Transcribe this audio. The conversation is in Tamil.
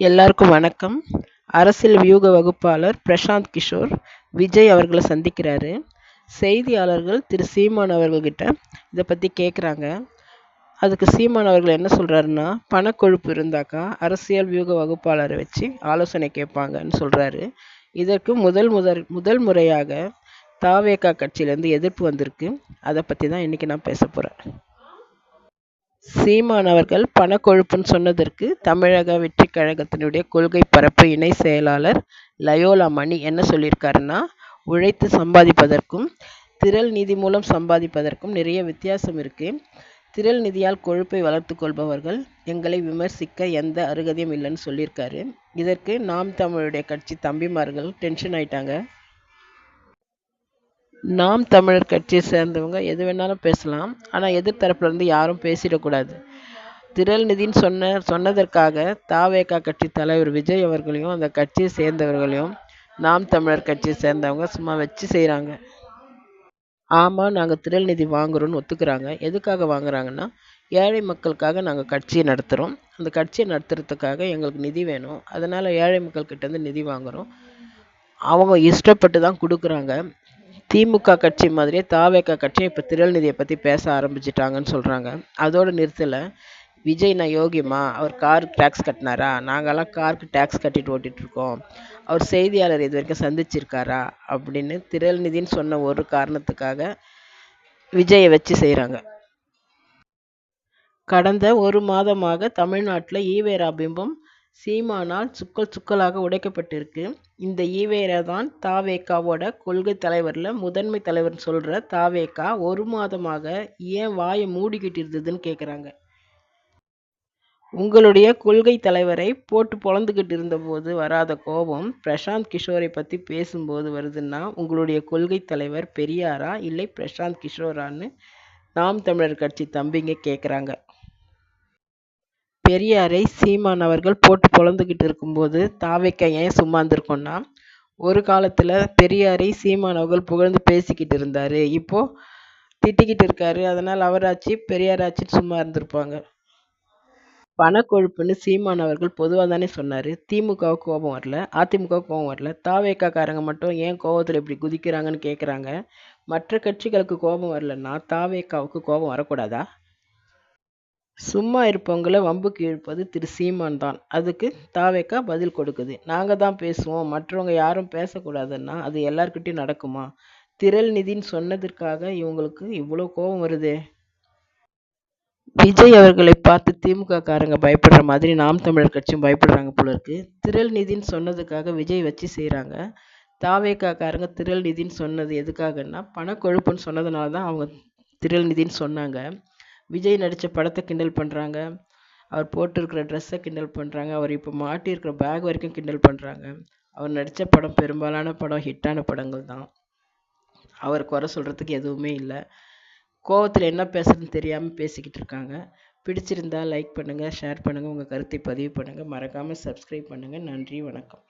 எல்லாருக்கும் வணக்கம். அரசியல் வியூக வகுப்பாளர் பிரசாந்த் கிஷோர் விஜய் அவர்களை சந்திக்கிறாரு. செய்தியாளர்கள் திரு சீமான் அவர்கள்கிட்ட இதை பற்றி கேட்குறாங்க அதுக்கு சீமான் அவர்கள் என்ன சொல்கிறாருன்னா பணக்கொழுப்பு இருந்தாக்கா அரசியல் வியூக வகுப்பாளரை வச்சு ஆலோசனை கேட்பாங்கன்னு சொல்கிறாரு இதற்கு முதல் முதல் முதல் முறையாக தாவேகா கட்சியிலேருந்து எதிர்ப்பு வந்திருக்கு. அதை பற்றி தான் இன்றைக்கி நான் பேச போகிறேன் சீமான் அவர்கள் பணக்கொழுப்புன்னு சொன்னதற்கு தமிழக வெற்றி கழகத்தினுடைய கொள்கை பரப்பு இணை செயலாளர் லயோலா மணி என்ன சொல்லியிருக்காருன்னா உழைத்து சம்பாதிப்பதற்கும் திரள் நிதி மூலம் சம்பாதிப்பதற்கும் நிறைய வித்தியாசம் இருக்குது திரள் நிதியால் கொழுப்பை வளர்த்து கொள்பவர்கள் எங்களை விமர்சிக்க எந்த அருகதையும் இல்லைன்னு சொல்லியிருக்காரு. இதற்கு நாம் தமிழுடைய கட்சி தம்பிமார்கள் டென்ஷன் ஆயிட்டாங்க. நாம் தமிழர் கட்சியை சேர்ந்தவங்க எது வேணாலும் பேசலாம். ஆனால் எதிர்த்தரப்புல இருந்து யாரும் பேசிடக்கூடாது. திரள் நிதின்னு சொன்ன சொன்னதற்காக தாவேகா கட்சி தலைவர் விஜய் அவர்களையும் அந்த கட்சியை சேர்ந்தவர்களையும் நாம் தமிழர் கட்சியை சேர்ந்தவங்க சும்மா வச்சு செய்கிறாங்க ஆமாம் நாங்கள் திரள் நிதி வாங்குறோன்னு ஒத்துக்கிறாங்க. எதுக்காக வாங்குறாங்கன்னா ஏழை மக்களுக்காக நாங்கள் கட்சியை நடத்துகிறோம் அந்த கட்சியை நடத்துறதுக்காக எங்களுக்கு நிதி வேணும். அதனால் ஏழை மக்கள்கிட்டேருந்து நிதி வாங்குகிறோம் அவங்க இஷ்டப்பட்டு தான் கொடுக்குறாங்க. திமுக கட்சி மாதிரியே தாவேக்கா கட்சியும் இப்போ திரல்நிதியை பற்றி பேச ஆரம்பிச்சிட்டாங்கன்னு சொல்கிறாங்க அதோடு நிறுத்தலை விஜய் நான் யோகிமா அவர் காருக்கு டேக்ஸ் கட்டினாரா? நாங்கள்லாம் காருக்கு டேக்ஸ் கட்டிட்டு ஓட்டிகிட்ருக்கோம் அவர் செய்தியாளர் இது வரைக்கும் சந்திச்சிருக்காரா? அப்படின்னு திரல்நிதின்னு சொன்ன ஒரு காரணத்துக்காக விஜயை வச்சு செய்கிறாங்க கடந்த ஒரு மாதமாக தமிழ்நாட்டில் ஈவேரா பிம்பம் சீமானால் சுக்கல் சுக்கலாக உடைக்கப்பட்டிருக்கு. இந்த ஈவேரா தான் தாவேக்காவோட கொள்கை தலைவரில் முதன்மை தலைவர்னு சொல்கிற தாவேக்கா ஒரு மாதமாக ஏன் வாயை மூடிக்கிட்டு இருந்ததுன்னு கேட்குறாங்க உங்களுடைய கொள்கை தலைவரை போட்டு பொழந்துக்கிட்டு இருந்தபோது வராத கோபம் பிரசாந்த் கிஷோரை பற்றி பேசும்போது வருதுன்னா உங்களுடைய கொள்கை தலைவர் பெரியாரா இல்லை பிரசாந்த் கிஷோரான்னு நாம் தமிழர் கட்சி தம்பிங்க கேட்குறாங்க பெரியாரை சீமான் அவர்கள் போட்டு பொழந்துக்கிட்டு இருக்கும்போது தாவேக்கா ஏன் சும்மா இருந்திருக்கோன்னா ஒரு காலத்தில் பெரியாரை சீமான் அவர்கள் புகழ்ந்து பேசிக்கிட்டு இருந்தார். இப்போது திட்டிக்கிட்டு இருக்காரு. அதனால் அவராச்சு பெரியாராச்சுன்னு சும்மா இருந்திருப்பாங்க. பணக்கொழுப்புன்னு சீமான் அவர்கள் பொதுவாக தானே சொன்னார். திமுகவுக்கு கோபம் வரல. அதிமுகவுக்கு கோபம் வரல. தாவேக்காக்காரங்க மட்டும் ஏன் கோபத்தில் இப்படி குதிக்கிறாங்கன்னு கேட்குறாங்க மற்ற கட்சிகளுக்கு கோபம் வரலன்னா தாவேக்காவுக்கு கோபம் வரக்கூடாதா? சும்மா இருப்பவங்கள வம்புக்கு இழுப்பது திரு சீமான் தான். அதுக்கு தாவேக்கா பதில் கொடுக்குது. நாங்கள் தான் பேசுவோம். மற்றவங்க யாரும் பேசக்கூடாதுன்னா அது எல்லார்கிட்டையும் நடக்குமா? திரள் நிதின்னு சொன்னதற்காக இவங்களுக்கு இவ்வளோ கோபம் வருதே. விஜய் அவர்களை பார்த்து திமுக காரங்க பயப்படுற மாதிரி நாம் தமிழர் கட்சியும் பயப்படுறாங்க போல இருக்கு. திரள் நிதின்னு சொன்னதுக்காக விஜய் வச்சு செய்கிறாங்க தாவேக்கா காரங்க திரள் நிதின்னு சொன்னது எதுக்காகன்னா பணக்கொழுப்புன்னு சொன்னதுனால தான் அவங்க திரள் நிதின்னு சொன்னாங்க. விஜய் நடித்த படத்தை கிண்டல் பண்ணுறாங்க அவர் போட்டிருக்கிற ட்ரெஸ்ஸை கிண்டல் பண்ணுறாங்க அவர் இப்போ மாட்டியிருக்கிற பேக் வரைக்கும் கிண்டல் பண்ணுறாங்க அவர் நடித்த படம் பெரும்பாலான படம் ஹிட்டான படங்கள் தான். அவர் குறை சொல்கிறதுக்கு எதுவுமே இல்லை. கோவத்தில் என்ன பேசுகிறதுன்னு தெரியாமல் பேசிக்கிட்டு இருக்காங்க. பிடிச்சிருந்தா லைக் பண்ணுங்கள் ஷேர் பண்ணுங்கள் உங்கள் கருத்தை பதிவு பண்ணுங்கள் மறக்காமல் சப்ஸ்கிரைப் பண்ணுங்கள் நன்றி வணக்கம்.